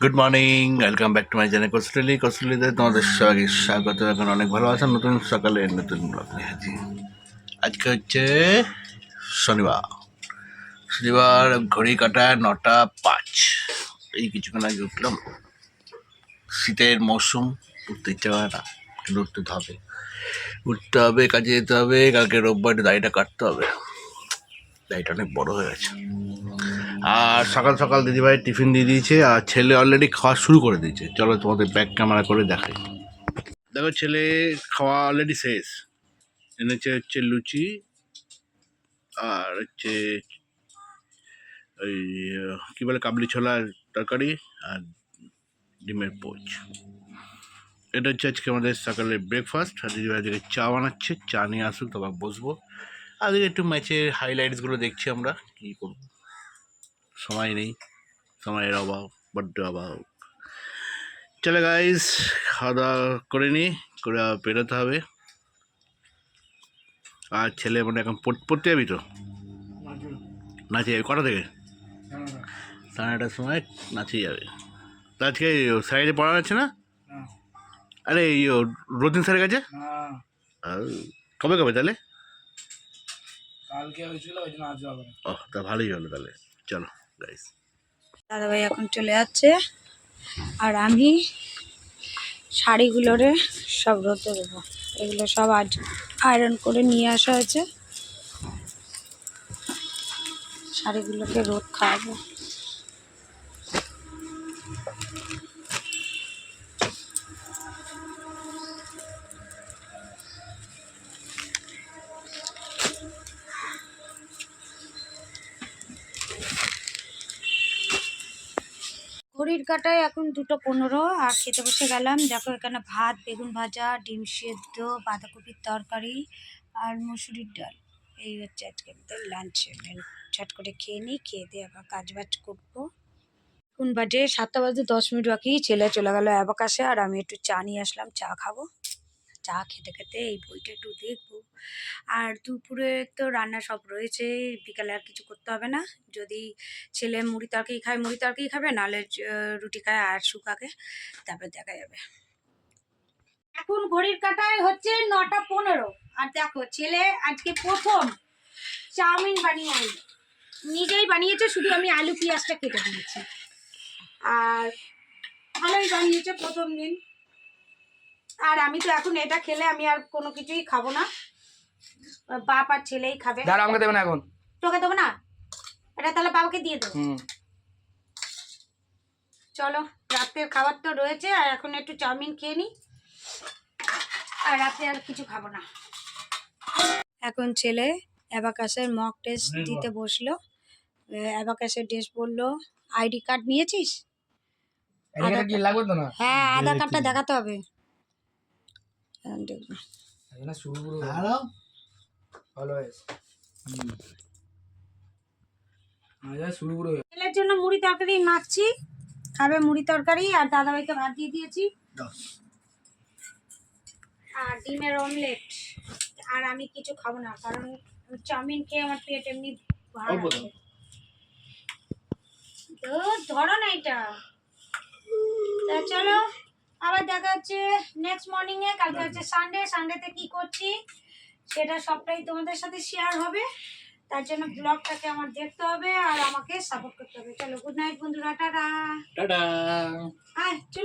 Good morning welcome back to my channel costly কস্টলিতে তোমাদের সবাইকে স্বাগত। এখন অনেক ভালো আছেন নতুন সকালে নতুন ব্লগ নিয়ে হাজির। আজকে হচ্ছে শনিবার। শনিবার ঘড়ি কাটা নটা পাঁচ। এই কিছুক্ষণ আগে উঠলাম। শীতের মৌসুম, উঠতে ইচ্ছে হয় না, কিন্তু উঠতে হবে। উঠতে হবে, কাজে যেতে হবে, কালকে রোববার দাড়িটা কাটতে হবে। দাড়িটা অনেক বড় হয়ে গেছে। আর সকাল সকাল দিদিভাই টিফিন দিয়ে দিয়েছে, আর ছেলে অলরেডি খাওয়া শুরু করে দিয়েছে। চলো তোমাদের ব্যাক ক্যামেরা করে দেখাই। দেখো ছেলে খাওয়া অলরেডি শেষ। এনেছে হচ্ছে লুচি, আর হচ্ছে ওই, কী বলে, কাবলি ছোলার তরকারি আর ডিমের পোচ। এটা হচ্ছে আজকে আমাদের সকালের ব্রেকফাস্ট আর দিদিভাই আজকে চা বানাচ্ছে, চা নিয়ে আসুক, তারপর বসবো। আজকে একটু ম্যাচের হাইলাইটসগুলো দেখছি আমরা, কী করব। সময় নেই সময়ের অভাব বড্ড অভাব। চলে গাইস খাওয়া দাওয়া করে নি করে বেরোতে হবে। আর ছেলে মানে এখন পড়- পড়তে যাবি তো? নাচে যাবি? কটা থেকে? সাড়ে নটার সময় নাচে যাবে। তা আজকে সাইডে পড়া আছে না? আরে এই রোদিন স্যারের কাছে? কবে কবে তাহলে? কালকে হয়েছিল ওই জন্য আজ যাবে ও তা ভালোই হলো তাহলে। চলো। গাইস দাদাভাই এখন চলে যাচ্ছে। আর আমি শাড়িগুলোরে সব রোদে দেবো। এগুলো সব আজ আয়রন করে নিয়ে আসা হয়েছে। শাড়িগুলোকে রোদ খাওয়াবো। ঘড়ির কাটায় এখন দুটো পনেরো, আর খেতে বসে গেলাম। দেখো এখানে ভাত, বেগুন ভাজা, ডিম সেদ্ধ, বাঁধাকপির তরকারি আর মুসুরির ডাল। এই হচ্ছে আজকে আমাদের লাঞ্চের মেনু ছট করে খেয়ে নিই, খেয়ে দিয়ে আবার কাজ বাজ করব। কোন বাজে সাতটা বাজে দশ মিনিট বাকি। ছেলে চলে গেল অ্যাবাকাশে, আর আমি একটু চা নিয়ে আসলাম, চা খাব। চা খেতে খেতে এই বইটা একটু দেখব। আর দুপুরে তো রান্না সব রয়েছে, বিকালে আর কিছু করতে হবে না। যদি ছেলে মুড়ি তরকারি খায়, মুড়ি তরকারি খাবে, নাহলে রুটি খায় আর শুকাকে তারপর দেখা যাবে। এখন ঘড়ির কাটায় হচ্ছে নটা পনেরো। আর দেখো, ছেলে আজকে প্রথম চাউমিন বানিয়ে আনলো। নিজেই বানিয়েছে, শুধু আমি আলু পেঁয়াজটা কেটে দিয়েছি। আর ভালোই বানিয়েছে প্রথম দিন। আর আমি তো এখন এটা খেলে আমি আর কোনো কিছুই খাব না। বাপ আর ছেলেই খাবে। দাঁড়া আমাকে দেবে না এখন। তোকে দেবো না? এটা তাহলে বাবাকে দিয়ে দেবো চলো রাতের খাবার তো রয়েছে আর এখন একটু চাউমিন খেয়ে নিই আর রাতে আর কিছু খাব না। এখন ছেলে অ্যাবাকাসের মক টেস্ট দিতে বসল। অ্যাবাকাসের টেস্ট বলল আইডি কার্ড নিয়েছিস? হ্যাঁ আধার কার্ডটা দেখাতে হবে। এখানে শুরু শুরু ছেলের জন্য মুড়ি তরকারি মাখছি। খাবে মুড়ি তরকারি আর দাদাভাইকে ভাত দিয়ে দিয়েছি। আর ডিমের অমলেট আর আমি কিছু খাব না কারণ চাউমিন খেয়ে আমার পেট এমনি ধরো না এটা। তা চলো আবার দেখা হচ্ছে নেক্সট মর্নিং এ কালকে হচ্ছে সানডে সানডেতে কি করছি? সেটা সবটাই তোমাদের সাথে শেয়ার হবে। তার জন্য ব্লগটাকে আমার দেখতে হবে আর আমাকে সাপোর্ট করতে হবে। চলো গুড নাইট বন্ধুরা টাটা। টাটা। চলো